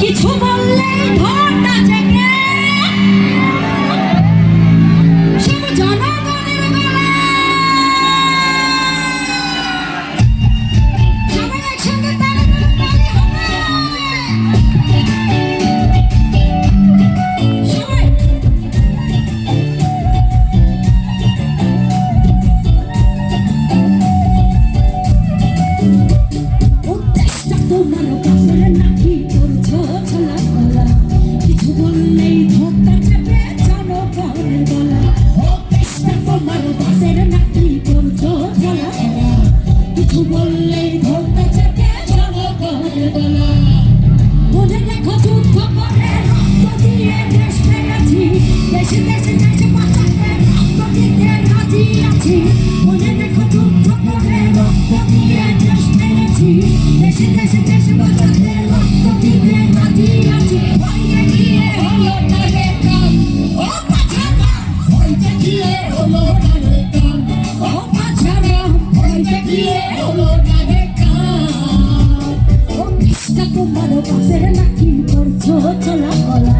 কিছু বললেই ধরটা জেগে leci Młodzie tylko tu to podlewo Popije też nie leci Leśnika się cieszy, bo tak lewo Popije na dijaci Ojde kije, olona rzeka Opaciana Ojde kije, olona rzeka Opaciana Ojde kije, olona rzeka Opiska kumano, paser kim Torco, co na kola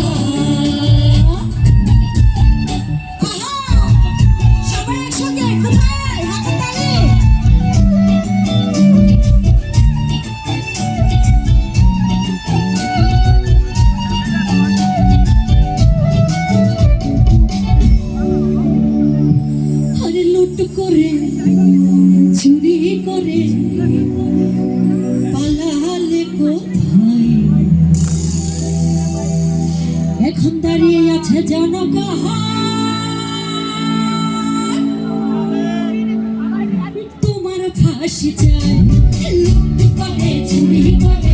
করে চুরি করে, পালালে কোথায়? এখন দাঁড়িয়ে আছে জনকা তোমার ফাঁসি চায় লুট করে চুরি করে।